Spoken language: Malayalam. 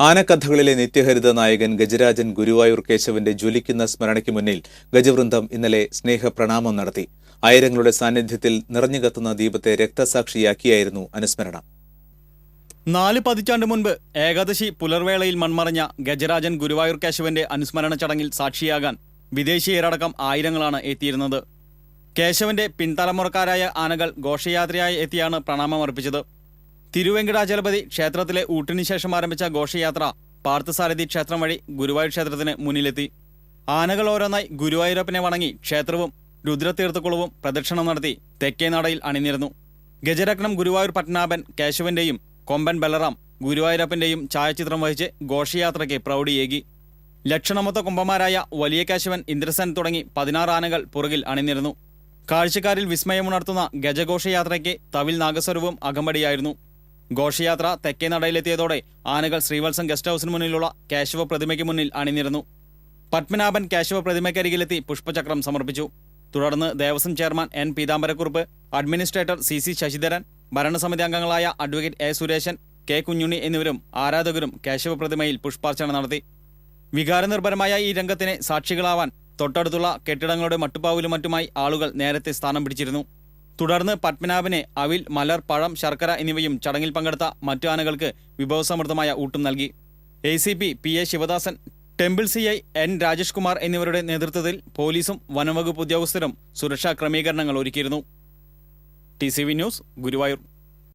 ആനക്കഥകളിലെ നിത്യഹരിത നായകൻ ഗജരാജൻ ഗുരുവായൂർ കേശവന്റെ ജ്വലിക്കുന്ന സ്മരണയ്ക്ക് മുന്നിൽ ഗജവൃന്ദം ഇന്നലെ സ്നേഹപ്രണാമം നടത്തി. ആയിരങ്ങളുടെ സാന്നിധ്യത്തിൽ നിറഞ്ഞുകത്തുന്ന ദീപത്തെ രക്തസാക്ഷിയാക്കിയായിരുന്നു അനുസ്മരണം. നാല് പതിറ്റാണ്ട് മുൻപ് ഏകാദശി പുലർവേളയിൽ മൺമറഞ്ഞ ഗജരാജൻ ഗുരുവായൂർ കേശവന്റെ അനുസ്മരണ ചടങ്ങിൽ സാക്ഷിയാകാൻ വിദേശീയരടക്കം ആയിരങ്ങളാണ് എത്തിയിരുന്നത്. കേശവന്റെ പിൻതലമുറക്കാരായ ആനകൾ ഘോഷയാത്രയായി എത്തിയാണ് പ്രണാമം അർപ്പിച്ചത് തിരുവെങ്കടാചലപതി ക്ഷേത്രത്തിലെ ഊട്ടിന് ശേഷം ആരംഭിച്ച ഘോഷയാത്ര പാർത്ഥസാരഥി ക്ഷേത്രം വഴി ഗുരുവായൂർ ക്ഷേത്രത്തിന് മുന്നിലെത്തി. ആനകൾ ഓരോന്നായി ഗുരുവായൂരപ്പനെ വണങ്ങി ക്ഷേത്രവും രുദ്രതീർത്ഥക്കുളവും പ്രദക്ഷിണം നടത്തി തെക്കേ നടയിൽ അണിനിരുന്നു. ഗജരത്നം ഗുരുവായൂർ പത്മനാഭൻ കേശവന്റെയും കൊമ്പൻ ബലറാം ഗുരുവായൂരപ്പന്റെയും ഛായാചിത്രം വഹിച്ച് ഘോഷയാത്രയ്ക്ക് പ്രൗഢിയേകി. ലക്ഷണമൊത്ത കുംഭമാരായ വലിയ കേശവൻ ഇന്ദ്രസൻ തുടങ്ങി പതിനാറ് ആനകൾ പുറകിൽ അണിനിരുന്നു. കാഴ്ചക്കാരിൽ വിസ്മയമുണർത്തുന്ന ഗജഘോഷയാത്രയ്ക്ക് തവിൽ നാഗസ്വരവും അകമ്പടിയായിരുന്നു. ഘോഷയാത്ര തെക്കേ നടയിലെത്തിയതോടെ ആനകൾ ശ്രീവത്സം ഗസ്റ്റ് ഹൌസിന് മുന്നിലുള്ള കേശവ പ്രതിമയ്ക്ക് മുന്നിൽ അണിനിരന്നു. പത്മനാഭൻ കേശവ പ്രതിമയ്ക്കരികിലെത്തി പുഷ്പചക്രം സമർപ്പിച്ചു. തുടർന്ന് Devaswom chairman N Peethambara Kurup administrator C C Sasidharan ഭരണസമിതി അംഗങ്ങളായ advocate A Suresan K Kunjunni എന്നിവരും ആരാധകരും കേശവ പ്രതിമയിൽ പുഷ്പാർച്ചന നടത്തി. വികാരനിർഭരമായ ഈ രംഗത്തിന് സാക്ഷികളാവാൻ തൊട്ടടുത്തുള്ള കെട്ടിടങ്ങളുടെ മട്ടുപ്പാവിലും മറ്റുമായി ആളുകൾ നേരത്തെ സ്ഥാനം പിടിച്ചിരുന്നു. തുടർന്ന് പത്മനാഭനെ അവിൽ മലർ പഴം ശർക്കര എന്നിവയും ചടങ്ങിൽ പങ്കെടുത്ത മറ്റു ആനകൾക്ക് വിഭവസമൃദ്ധമായ ഊട്ടും നൽകി. A C P P A Sivadasan temple C I N Rajesh Kumar എന്നിവരുടെ നേതൃത്വത്തിൽ പോലീസും വനംവകുപ്പ് ഉദ്യോഗസ്ഥരും സുരക്ഷാ ക്രമീകരണങ്ങൾ ഒരുക്കിയിരുന്നു. T C V news Guruvayur.